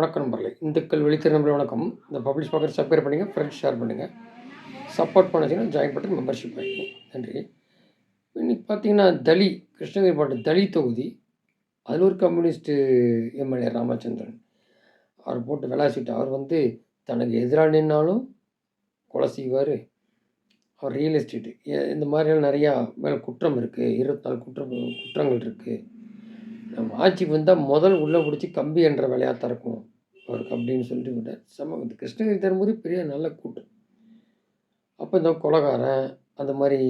வணக்கம் நண்பர்களே. இந்துக்கள் வெளித்திற நம்பர் வணக்கம். இந்த பப்ளிஷ் பார்க்குற சப்ஸ்கிரைப் பண்ணுங்கள் ஃப்ரெண்ட்ஸ் ஷேர் பண்ணுங்கள் சப்போர்ட் பண்ணுச்சுன்னா ஜாயின் பட்டு மெம்பர்ஷிப் ஆகிடும் நன்றி. இன்னைக்கு பார்த்தீங்கன்னா தலி கிருஷ்ணகிரி மாவட்டம் தலி தொகுதி. அதில் ஒரு கம்யூனிஸ்ட்டு எம்எல்ஏ ராமச்சந்திரன். அவர் போட்டு விளாசிட்டு அவர் வந்து தனக்கு எதிராக நின்னாலும் கொலை செய்வார். அவர் ரியல் எஸ்டேட்டு இந்த மாதிரியான நிறையா மேலே குற்றம் இருக்குது இருபத்தி நாலு குற்றம் குற்றங்கள் இருக்குது நம்ம ஆட்சிக்கு வந்தால் முதல் உள்ளே பிடிச்சி கம்பி என்ற வேலையாக இருக்கும். அவருக்கு அப்படின்னு சொல்லிட்டு விட்டார் செம்ம இந்த கிருஷ்ணகிரி தரும்போது பெரிய நல்ல கூட்டம். அப்போ இந்த கொலகாரன் அந்த மாதிரி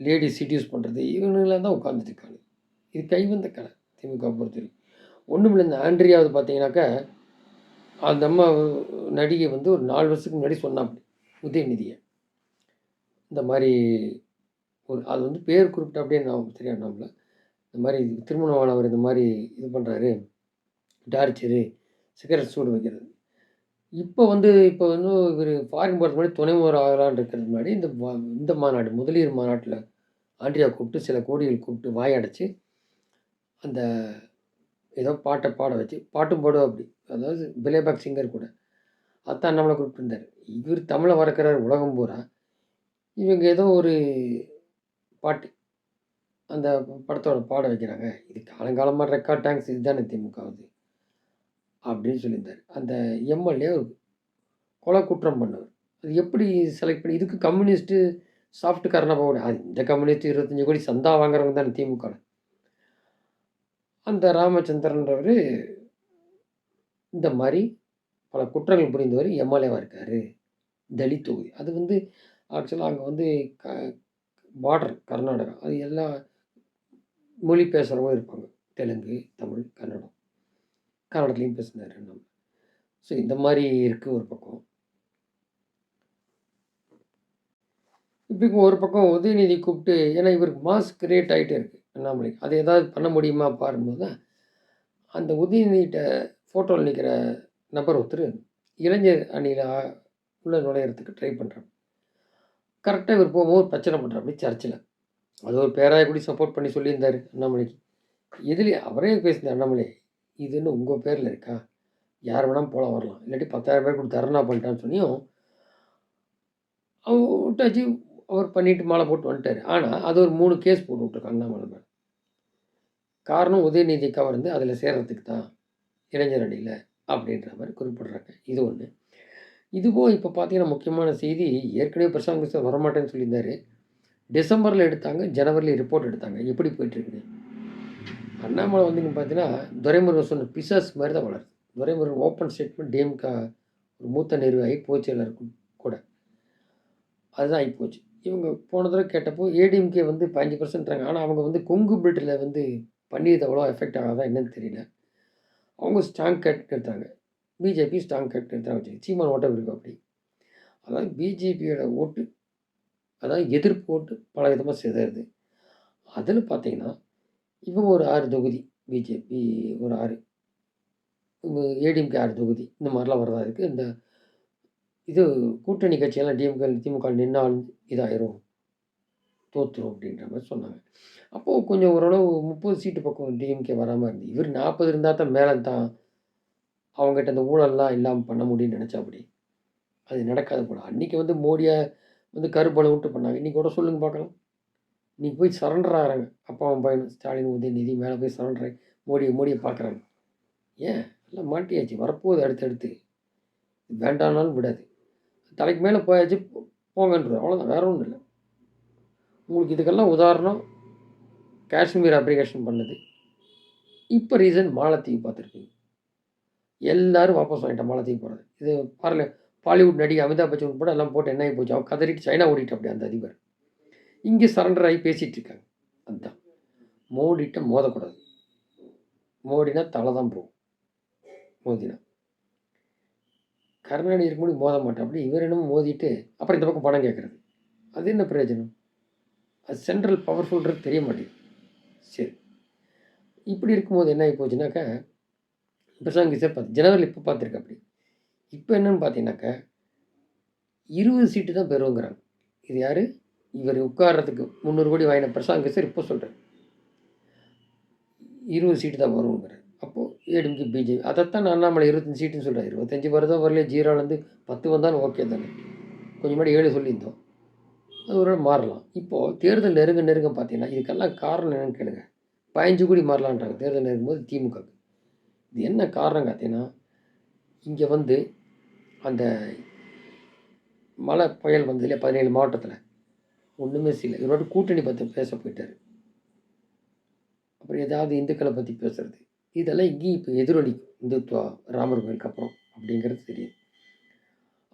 லேடி சிடியூஸ் பண்ணுறது இவனுங்களாம் தான் உட்காந்துட்டு இது கைவந்த கலை திமுக பொறுத்தவரைக்கும். ஒன்றும் இல்லை இந்த ஆண்ட்ரியாவது பார்த்தீங்கன்னாக்கா அந்த அம்மா நடிகை வந்து ஒரு நாலு வருஷத்துக்கு முன்னாடி சொன்னாப்படி உதயநிதியை. இந்த மாதிரி ஒரு அது வந்து பேர் குறிப்பிட்ட அப்படியே நான் தெரியாது நம்மள இந்த மாதிரி திருமணமானவர் இந்த மாதிரி இது பண்ணுறாரு டார்ச்சரு சிகரெட் சூடு வைக்கிறது. இப்போ வந்து இப்போ வந்து இவர் ஃபாரின் போகிறதுக்கு முன்னாடி துணை முதல்வர் ஆகலான்னு இருக்கிறது முன்னாடி இந்த இந்த மாநாடு முதலீர் மாநாட்டில் ஆண்ட்ரியா கூப்பிட்டு சில கோடிகள் கூப்பிட்டு வாயடைச்சு அந்த ஏதோ பாட்டை பாட வச்சு பாட்டும் பாடுவா அப்படி. அதாவது பிலேபாக் சிங்கர் கூட. அதான் நம்மளை கூப்பிட்டுருந்தார் இவர் தமிழை வறக்கிறார் உலகம் பூரா. இவங்க ஏதோ ஒரு பாட்டு அந்த படத்தோட பாட வைக்கிறாங்க. இது காலங்காலமாக ரெக்கார்ட் டேங்க்ஸ் இதுதானே திமுகவுது. அப்படின்னு சொல்லியிருந்தார். அந்த எம்எல்ஏ ஒரு கொலை குற்றம் பண்ணவர். அது எப்படி செலக்ட் பண்ணி இதுக்கு கம்யூனிஸ்ட்டு சாஃப்ட் காரணமாக போக அது இந்த கம்யூனிஸ்ட் இருபத்தஞ்சி கோடி சந்தா வாங்குறவங்க தானே திமுக அந்த ராமச்சந்திரன்றவர் இந்த மாதிரி பல குற்றங்கள் புரிந்தவர் எம்எல்ஏவாக இருக்கார். தலித் தொகுதி. அது வந்து ஆக்சுவலாக அங்கே வந்து க பார்டர் கர்நாடகா. அது எல்லா மொழி பேசுகிறவங்க இருப்பாங்க. தெலுங்கு தமிழ் கன்னடம். கன்னடத்துலேயும் பேசினார் நம்ம. ஸோ இந்த மாதிரி இருக்குது ஒரு பக்கம். இப்போ ஒரு பக்கம் உதயநிதி கூப்பிட்டு ஏன்னா இவருக்கு மாஸ் கிரியேட் ஆகிட்டே இருக்குது அண்ணாமலை அது ஏதாவது பண்ண முடியுமா பாரும்போது தான் அந்த உதயநிதிகிட்ட ஃபோட்டோவில் நிற்கிற நபர் ஒருத்தர் இளைஞர் அணியில் உள்ள நுழையிறதுக்கு ட்ரை பண்ணுறாங்க கரெக்டாக இவர் போகும்போது ஒரு பிரச்சனை பண்ணுறாப்படி சர்ச்சில். அது ஒரு பேராய கூடி சப்போர்ட் பண்ணி சொல்லியிருந்தார் அண்ணாமலைக்கு. எதுலேயே அவரே பேசினார் அண்ணாமலை இதுன்னு உங்கள் பேரில் இருக்கா? யார் வேணால் போல வரலாம். இல்லாட்டி பத்தாயிரம் பேர் கொடுத்து தரணா பண்ணிட்டான்னு சொன்னியும் அவன் விட்டாச்சு அவர் பண்ணிட்டு மாலை போட்டு வந்துட்டார். ஆனால் அது ஒரு மூணு கேஸ் போட்டு விட்ருக்காங்க அண்ணாமலை மேலே காரணம் உதயநிதி கவர்ந்து அதில் சேர்றதுக்கு தான் இளைஞர் அணியில் அப்படின்ற மாதிரி குறிப்பிட்றாங்க. இது ஒன்று இதுபோல் இப்போ பார்த்தீங்கன்னா முக்கியமான செய்தி ஏற்கனவே பிரசாந்த் கிருஷ்ணன் வரமாட்டேன்னு சொல்லியிருந்தாரு. டிசம்பரில் எடுத்தாங்க ஜனவரியில் ரிப்போர்ட் எடுத்தாங்க. எப்படி போயிட்டுருக்குன்னு அண்ணாமலை வந்து நீங்கள் பார்த்தீங்கன்னா துரைமுருகன் சொன்ன பிசஸ் மாதிரி தான் வளருது. துரைமுருகன் ஓப்பன் ஸ்டேட்மெண்ட் டிஎம்கா ஒரு மூத்த நிர்வாகி பொதுச்செயலருக்கும் கூட. அதுதான் ஆகிப்போச்சு இவங்க போன தடவை கேட்டப்போ ஏடிஎம்கே வந்து பதினஞ்சு பர்சன்ட்றாங்க ஆனால் அவங்க வந்து கொங்கு பெல்ட்டில் வந்து பண்ணியது அவ்வளோ எஃபெக்ட் ஆகாதா என்னன்னு தெரியல. அவங்க ஸ்ட்ராங் கேட் எடுத்தாங்க. பிஜேபி ஸ்ட்ராங் கட் எடுத்தாங்க. வச்சு சீமான் ஓட்டம் இருக்கும் அப்படி. அதாவது பிஜேபியோட ஓட்டு அதாவது எதிர்ப்பு ஓட்டு பல விதமாக சிதறுது. அதில் பார்த்தீங்கன்னா இவங்க ஒரு ஆறு தொகுதி பிஜேபி ஒரு ஆறு. ஏடிஎம்கே ஆறு தொகுதி இந்த மாதிரிலாம் வரதா இருக்குது இந்த இது கூட்டணி கட்சியெல்லாம் டிஎம்கே திமுக நின்னால் இதாயிரும் தோற்றுரும் அப்படின்ற மாதிரி சொன்னாங்க. அப்போது கொஞ்சம் ஓரளவு முப்பது சீட்டு பக்கம் டிஎம்கே வராமல் இருந்து இவர் நாற்பது இருந்தால் தான் மேலே தான் அவங்ககிட்ட அந்த ஊழல்லாம் இல்லாமல் பண்ண முடியும்னு நினச்சா அப்படி. அது நடக்காது போல. அன்றைக்கி வந்து மோடியை வந்து கருப்பலை விட்டு பண்ணாங்க. இன்றைக்கி கூட பார்க்கலாம். இன்றைக்கி போய் சரண்டர் ஆகிறாங்க அப்பா அவன் பையன் ஸ்டாலின் உதயநிதி மேலே போய் சரண்டர் மோடியை மோடியை பார்க்குறாங்க. ஏன்? எல்லாம் மாட்டியாச்சு. வரப்போகுது அடுத்தடுத்து வேண்டானாலும் விடாது. தலைக்கு மேலே போயாச்சு போ- அவ்வளோதான் வேற ஒன்றும் இல்லை. உங்களுக்கு இதுக்கெல்லாம் உதாரணம் காஷ்மீர் அப்ளிகேஷன் பண்ணது. இப்போ ரீசன் மாலத்தீவு பார்த்துருக்கீங்க. எல்லோரும் வாபஸ் வாங்கிட்டேன் மாலத்தீவு போகிறது இது பாருங்க பாலிவுட் நடிகை அமிதாப் பச்சன் கூட எல்லாம் போட்டு என்ன ஆகி போச்சு? அவன் கதறிட்டு சைனா ஓடிட்டு அப்படி அந்த அதிபர். இங்கே சரண்டர் ஆகி பேசிகிட்டு இருக்காங்க. அதுதான் மோடிட்ட மோதக்கூடாது. மோடினா தலை தான் போகும். மோதினா. கருணாநிதி இருக்கும்போது மோத மாட்டேன் அப்படி இவர் என்னமோ மோதிட்டு அப்புறம் இந்த பக்கம் பணம் கேட்குறது. அது என்ன பிரயோஜனம்? அது சென்ட்ரல் பவர்ஃபுல்ன்றது தெரிய மாட்டேங்குது. சரி. இப்படி இருக்கும்போது என்ன ஆகி போச்சுனாக்கா பிரசாந்த் சார் பார்த்து ஜனவரியில் இப்போ பார்த்துருக்க அப்படி. இப்போ என்னன்னு பார்த்தீங்கன்னாக்கா இருபது சீட்டு தான் பெறுவோங்கிறாங்க இது யார்? இவர் உட்கார்றதுக்கு முந்நூறு கோடி வாங்கின பிரசாந்த் சார் இப்போ சொல்கிறேன் இருபது சீட்டு தான் வருங்கிறார் அப்போது ஏடிஎம்கே, பிஜேபி. அதைத்தான் அண்ணாமலை 25 சீட்டுன்னு சொல்றாரு. 25 வருதோ வரலையே ஜீரோலேருந்து 10 வந்தாலும் ஓகே தானே. கொஞ்சம் முன்னாடி ஏழு சொல்லியிருந்தோம். அது ஒரு மாறலாம். இப்போது தேர்தல் நெருங்க நெருங்க பார்த்தீங்கன்னா, இதுக்கெல்லாம் காரணம் என்னன்னு கேளுங்க. 15 கோடி மாறலான்றாங்க தேர்தல் நெருங்கும்போது திமுகவுக்கு. இது என்ன காரணம் பார்த்தீங்கன்னா, இங்கே வந்து அந்த மழை புயல் வந்தது இல்லையா 17 மாவட்டத்தில. ஒன்றுமே செய்யலை இவரோட கூட்டணி பற்றி பேச போயிட்டார் அப்புறம் ஏதாவது இந்துக்களை பற்றி பேசுறது. இதெல்லாம் இங்கேயும் இப்போ எதிரொலிக்கும். இந்துத்துவா ராமர் கோயிலுக்கு அப்புறம் அப்படிங்கிறது தெரியுது.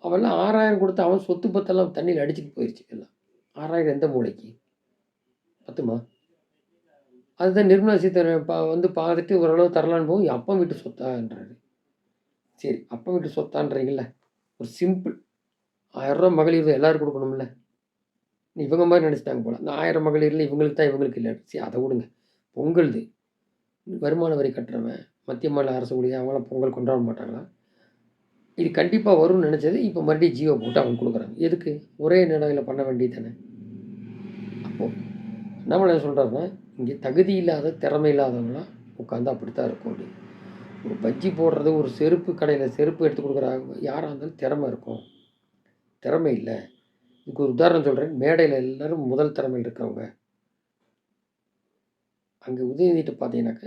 அவன்லாம் 6000 கொடுத்து அவன் சொத்து பத்தெல்லாம் தண்ணியில் அடிச்சுட்டு போயிடுச்சு எல்லாம். 6000 எந்த மூலைக்கு? பத்துமா? அதுதான் நிர்மலா சீதாராமன் பா வந்து பார்த்துட்டு ஓரளவு தரலான்னு போகும், அப்பா வீட்டு சொத்தான்றாரு. சரி, அப்பா வீட்டு சொத்தான்றீங்கல்ல, ஒரு சிம்பிள் ஆயிரம் ரூபா மகளிர் எல்லாரும் கொடுக்கணும்ல இவங்க மாதிரி நினச்சிட்டாங்க போல. இந்த 1000 மகளிர்ல இவங்களுக்கு தான் இவங்களுக்கு இல்லை சரி அதை விடுங்க. பொங்கல்து. வருமான வரி கட்டுறவன், மத்திய மாநில அரசு ஊழியர் அவங்களாம் பொங்கல் கொண்டாட மாட்டாங்களா? இது கண்டிப்பாக வரும்னு நினச்சது இப்போ மறுபடியும் ஜியோ போட்டு அவங்க கொடுக்குறாங்க எதுக்கு? ஒரே நிலையில் பண்ண வேண்டியது தானே. அப்போது நம்ம என்ன சொல்கிறாருன்னா இங்கே தகுதி இல்லாத, திறமை இல்லாதவங்களாம் உட்காந்து அப்படி அப்படித்தான் இருக்கும் அப்படின்னு. ஒரு பஜ்ஜி போடுறது, ஒரு செருப்பு கடையில் செருப்பு எடுத்து கொடுக்குறாங்க யாராக இருந்தாலும் திறமை இருக்கும். திறமை இல்லை இதுக்கு ஒரு உதாரணம் சொல்கிறேன் மேடையில் எல்லாரும் முதல் திறமையில் இருக்கிறவங்க. அங்கே உதயநிதிட்டு பார்த்தீங்கன்னாக்க,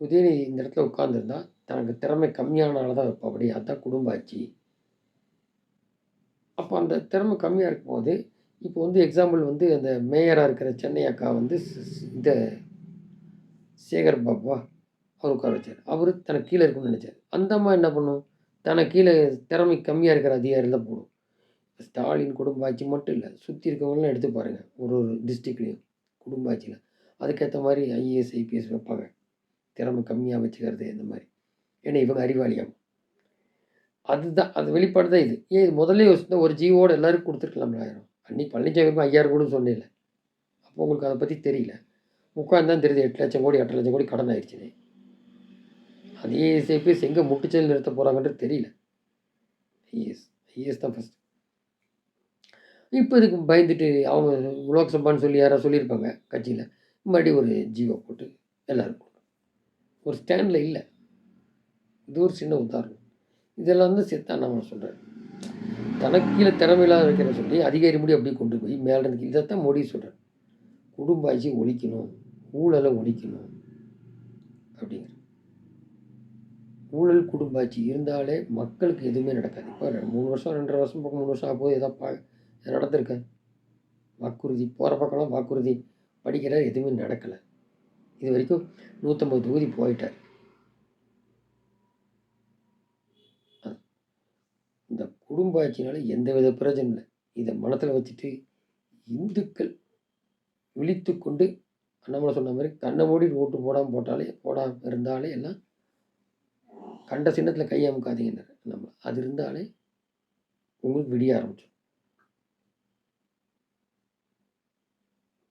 உதயநிதி இந்த இடத்துல உட்காந்துருந்தா தனக்கு திறமை கம்மியான ஆள தான் வைப்பாப்படி. அதான் குடும்ப ஆட்சி. அப்போ அந்த திறமை கம்மியாக இருக்கும்போது, இப்போ வந்து எக்ஸாம்பிள் வந்து அந்த மேயராக இருக்கிற சென்னை அக்கா வந்து இந்த சேகர் பாபா அவர் உட்கார வச்சார் அவர் தனக்கு கீழே இருக்கணும்னு நினச்சார் அந்த அம்மா என்ன பண்ணும்? தனக்கு கீழே திறமை கம்மியாக இருக்கிற அதிகாரி தான் போடும். ஸ்டாலின் குடும்ப ஆட்சி மட்டும் இல்லை சுற்றி இருக்கவங்கலாம் எடுத்து பாருங்கள் ஒரு ஒரு டிஸ்ட்ரிக்ட்லேயும் குடும்ப அதுக்கேற்ற மாதிரி ஐஏஎஸ், ஐபிஎஸ் வைப்பாங்க. திறமை கம்மியாக வச்சுக்கிறது இந்த மாதிரி ஏன்னா இவங்க அறிவாளியாகும் அதுதான் அது வெளிப்பாடு தான் இது. ஏன் இது முதல்லயே யோசிச்சிருந்தா ஒரு ஜீவோடு எல்லாருக்கும் கொடுத்துருக்கலாம் ஆயிரம் அன்னைக்கு பழனிசாமிக்கும் 5000 குடுன்னு சொன்னேன்ல. அப்போ உங்களுக்கு அதை பற்றி தெரியல. உட்கார்ந்தா தான் தெரியுது 8,00,000 கோடி, 8,00,000 கோடி கடன் ஆயிருச்சுன்னு. அது ஏஎஸ்ஐபிஎஸ் ஐபிஎஸ் எங்க முட்டுச்சல் நிறுத்த போகிறாங்கன்றது தெரியல. ஐஎஸ் ஐஎஸ் தான் ஃபஸ்ட்டு இப்போ இதுக்கு பயந்துட்டு அவங்க லோக்சபான்னு சொல்லி யாராவது சொல்லியிருப்பாங்க கட்சியில் மறுபடியும் ஒரு ஜீவோ போட்டு எல்லாருக்கும். ஒரு ஸ்டாண்டில் இல்லை இது ஒரு சின்ன உதாரணம். இதெல்லாம் தான் சேர்த்து நான் சொல்கிறேன் தனக்கு கீழே திறமை இல்லாத சொல்லி அதிகாரி முடி அப்படியே கொண்டு போய் மேலே இருந்து இதத்தான் மோடி சொல்கிறேன் குடும்ப ஆட்சி ஒழிக்கணும். ஊழலை ஒழிக்கணும். அப்படிங்கிற ஊழல் குடும்ப ஆட்சி இருந்தாலே மக்களுக்கு எதுவுமே நடக்காது. இப்போ மூணு வருஷம் 2 1/2 வருஷம் பக்கம் மூணு வருஷம் ஆகும்போது ஏதா ப வாக்குறுதி போகிற பக்கம்லாம் வாக்குறுதி படிக்கிறார் எதுவுமே நடக்கலை. இது வரைக்கும் நூற்றம்பது தொகுதி போயிட்டார். இந்த குடும்ப ஆட்சினால எந்தவித பிரயோஜனம் இல்லை. இதை மனத்தில் வச்சுட்டு இந்துக்கள் விழித்து கொண்டு அண்ணாமலை சொன்ன மாதிரி கண்ணை மூடி ஓட்டு போடாமல் போட்டாலே போடாமல் இருந்தாலே எல்லாம் கண்ட சின்னத்தில் கை அமுக்காதீங்கன்னாரு அது இருந்தாலே உங்களுக்கு விடிய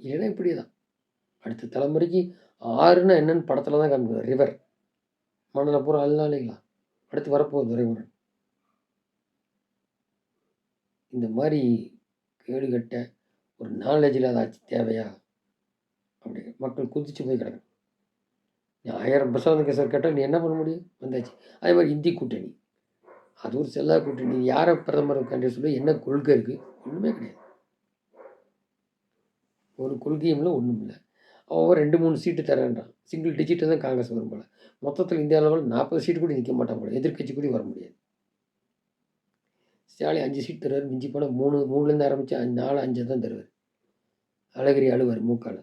ஏன்னா இப்படி தான் அடுத்த தலைமுறைக்கு ஆறுனா என்னன்னு படத்தில் தான் காமிப்பாங்க. ரிவர். மணல பூரா அல்லா இல்லைங்களா? அடுத்து வரப்போகுது துரைமுருகன். இந்த மாதிரி கேடு கட்ட ஒரு நாலேஜ் இல்லாத ஆட்சி தேவையா? அப்படி மக்கள் குதிச்சு போய் கிடக்கு நீ ஆயிரம் பிரசாந்த் கேசர் கேட்டால் நீ என்ன பண்ண முடியும்? வந்தாச்சு. அதே மாதிரி இந்தி கூட்டணி. அது ஒரு செல்லா கூட்டணி. யாரை பிரதமர் கேண்டிடேட் சொல்லி என்ன கொள்கை இருக்குது ஒன்றுமே கிடையாது. ஒரு கொள்கையும் இல்லை ஒன்றும் இல்லை அவன் 2, 3 சீட்டு தரேன்றான். சிங்கிள் டிஜிட்டு தான் காங்கிரஸ் வரும் போல் மொத்தத்தில் இந்தியா லெவலில் நாற்பது சீட்டு கூட நிற்க மாட்டான் போல. எதிர்க்கட்சி கூட வர முடியாது. ஸ்டாலின் அஞ்சு சீட் தருவார் மிஞ்சி போனால் மூணு மூணுலேருந்து ஆரம்பித்து அஞ்சு நாலு அஞ்சு தான் தருவார் அழகிரி அழுவார் மூக்கால்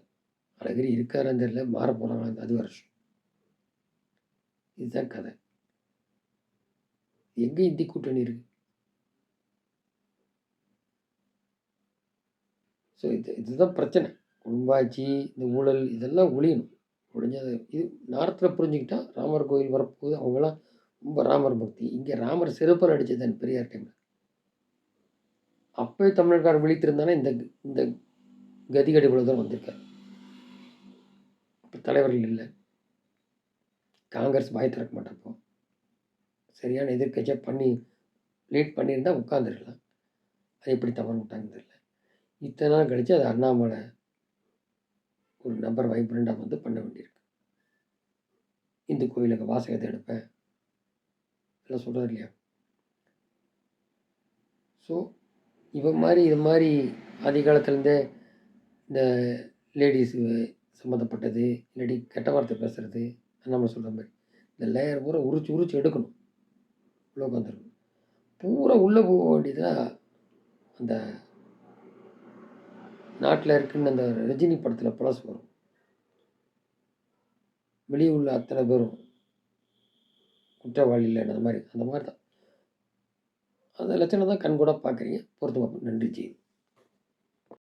அழகிரி இருக்காரான்னு தெரியல. மாற போறாங்களான்னு அது வருஷம் இதுதான் கதை. எங்கே இந்தி கூட்டணி இருக்குது ஸோ இது இதுதான் பிரச்சனை. குடும்பாட்சி இந்த ஊழல் இதெல்லாம் ஒழியணும். ஒழிஞ்சது இது நார்த்தில் புரிஞ்சுக்கிட்டா ராமர் கோயில் வரப்போகுது. அவங்களாம் ரொம்ப ராமர் பக்தி. இங்கே ராமர் செருப்பால அடிச்சது பெரியார் டைமில் அப்போயே தமிழ்நாட்டுக்காரன் விழித்திருந்தானே இந்த இந்த கதிகடி தான் தூரம் வந்திருக்காரு. இப்போ தலைவர்கள் இல்லை காங்கிரஸ் வாய் திறக்க மாட்டப்போ. சரியான எதிர்கட்சியாக பண்ணி லீட் பண்ணியிருந்தால் உட்காந்துருக்கலாம் அது எப்படி தவற விட்டாங்கன்னு தெரியல. இத்தனை நாள் கழித்து அது அண்ணாமலை ஒரு நம்பர் வைப்ரண்டாக வந்து பண்ண வேண்டியிருக்கு. இந்து கோயிலுக்கு வாசகத்தை எடுப்பேன். எல்லாம் சொல்கிறார் இல்லையா? ஸோ இவன் மாதிரி இது மாதிரி ஆதி காலத்துலேருந்தே இந்த லேடிஸு சம்மந்தப்பட்டது இல்லாட்டி கெட்ட வார்த்தை பேசுகிறது நம்ம சொல்கிற மாதிரி இந்த லேயர் பூரா உரிச்சு உரிச்சு எடுக்கணும். உள்ளே உட்காந்துருக்கணும் பூரா உள்ளே போக வேண்டியதாக அந்த நாட்டில் இருக்குன்னு அந்த ரஜினி படத்தில் பழசு வரும். வெளியே உள்ள அத்தனை பேரும் குற்றவாளி இல்லைன்னு அந்த மாதிரி அந்த மாதிரி தான். அந்த லட்சணம் தான் கண் கூட பார்க்குறீங்க. பொறுத்து பார்ப்போம் நன்றி ஜெய்